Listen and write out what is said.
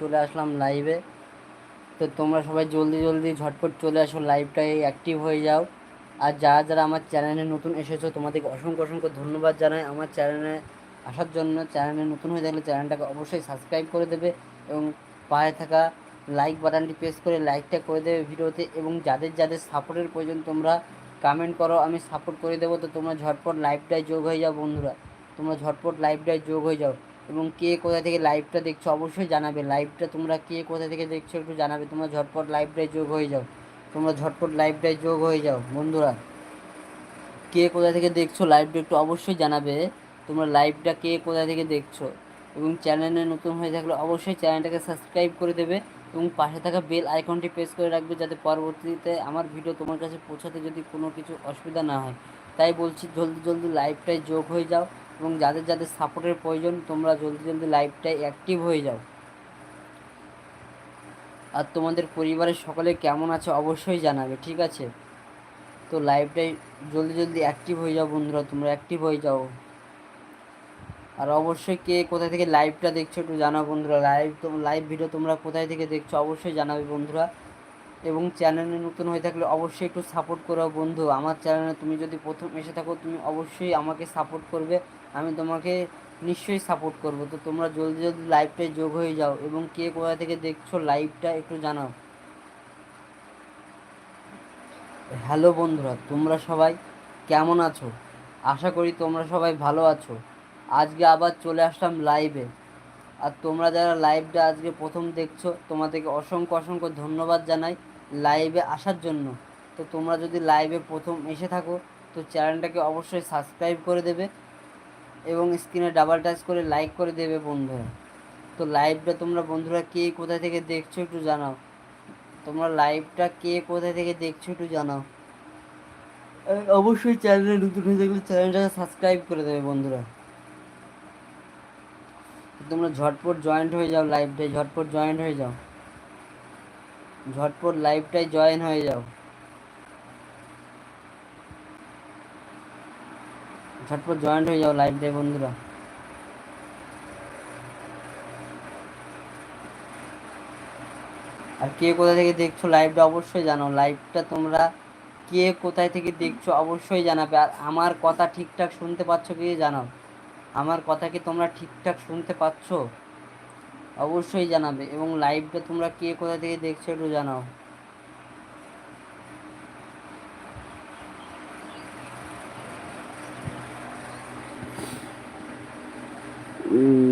চলে আসলাম লাইভে তো তোমরা সবাই জলদি জলদি, ঝটপট চলে আসো লাইভটাই অ্যাক্টিভ হয়ে যাও। আর যারা যারা আমার চ্যানেলে নতুন এসেছ, তোমাদেরকে অসংখ্য অসংখ্য ধন্যবাদ জানাই। আমার চ্যানেলে আসার জন্য চ্যানেলে নতুন হয়ে থাকলে চ্যানেলটাকে অবশ্যই সাবস্ক্রাইব করে দেবে এবং পায়ে থাকা লাইক বাটনটি প্রেস করে লাইকটা করে দেবে ভিডিওতে। এবং যাদের যাদের সাপোর্টের প্রয়োজন তোমরা কমেন্ট করো, আমি সাপোর্ট করে দেবো। তো তোমরা ঝটপট লাইভটায় যোগ হয়ে যাও বন্ধুরা। তোমরা ঝটপট লাইভটায় যোগ হয়ে যাও। এবং কে কোথা থেকে লাইভটা দেখছ, অবশ্যই জানাবে। লাইভটা তোমরা কে কোথা থেকে দেখছ একটু জানাবে। তোমরা ঝটপট লাইভটায় যোগ হয়ে যাও। তোমরা ঝটপট লাইভটায় যোগ হয়ে যাও, বন্ধুরা। কে কোথা থেকে দেখছ লাইভটা একটু অবশ্যই জানাবে। তোমরা লাইভটা কে কোথা থেকে দেখছ এবং চ্যানেলে নতুন হয়ে থাকলে অবশ্যই চ্যানেলটাকে সাবস্ক্রাইব করে দেবে এবং পাশে থাকা বেল আইকনটি প্রেস করে রাখবে যাতে পরবর্তীতে আমার ভিডিও তোমার কাছে পৌঁছাতে যদি কোনো কিছু অসুবিধা না হয়। তাই বলছি, জলদি জলদি লাইভটায় যোগ হয়ে যাও। এবং যাদের যাদের সাপোর্টের প্রয়োজন, তোমরা জলদি জলদি লাইভটায় অ্যাক্টিভ হয়ে যাও। আর তোমাদের পরিবারের সকলে কেমন আছে অবশ্যই জানাবে, ঠিক আছে? তো লাইভটাই জলদি জলদি অ্যাক্টিভ হয়ে যাও বন্ধুরা, তোমরা অ্যাক্টিভ হয়ে যাও। আর অবশ্যই কে কোথায় থেকে লাইভটা দেখছ একটু জানাও বন্ধুরা। লাইভ লাইভ ভিডিও তোমরা কোথায় থেকে দেখছ অবশ্যই জানাবে বন্ধুরা। এবং চ্যানেলে নতুন হয়ে থাকলে অবশ্যই একটু সাপোর্ট করো বন্ধু। আমার চ্যানেলে তুমি যদি প্রথম এসে থাকো, তুমি অবশ্যই আমাকে সাপোর্ট করবে। আমি তোমাকে নিশ্চয়ই সাপোর্ট করব। তো তোমরা জলদি জলদি লাইভটায় যোগ হয়ে যাও এবং কে কোথা থেকে দেখছ লাইভটা একটু জানাও। হ্যালো বন্ধুরা, তোমরা সবাই কেমন আছো? আশা করি তোমরা সবাই ভালো আছো। আজকে আবার চলে আসলাম লাইভে আর তোমরা যারা লাইভটা আজকে প্রথম দেখছ, তোমাদেরকে অসংখ্য অসংখ্য ধন্যবাদ জানাই লাইভে আসার জন্য। তো তোমরা যদি লাইভে প্রথম এসে থাকো, তো চ্যানেলটাকে অবশ্যই সাবস্ক্রাইব করে দেবে এবং স্ক্রিনে ডাবল টাচ করে লাইক করে দেবে বন্ধুরা। তো লাইভটা তোমরা বন্ধুরা কে কোথায় থেকে দেখছ একটু জানাও। তোমরা লাইভটা কে কোথায় থেকে দেখছ একটু জানাও। অবশ্যই চ্যানেলে নতুন হয়ে থাকলে চ্যানেলটাকে সাবস্ক্রাইব করে দেবে বন্ধুরা। তোমরা ঝটপট জয়েন্ট হয়ে যাও লাইভটায় ঝটপট জয়েন্ট হয়ে যাও। ঝটপট লাইভটায় জয়েন হয়ে যাও। ঝটপট জয়েন্ট হয়ে যাও লাইভটায় বন্ধুরা। আর কে কোথা থেকে দেখছ লাইভটা অবশ্যই জানো। লাইভটা তোমরা কে কোথায় থেকে দেখছ অবশ্যই জানাবে। আর আমার কথা ঠিকঠাক শুনতে পাচ্ছ কি জানাও। আমার কথা কি তোমরা ঠিকঠাক শুনতে পাচ্ছ? অবশ্যই জানাবে এবং লাইভটা তোমরা কে কোথা থেকে দেখছ একটু জানাও। উম,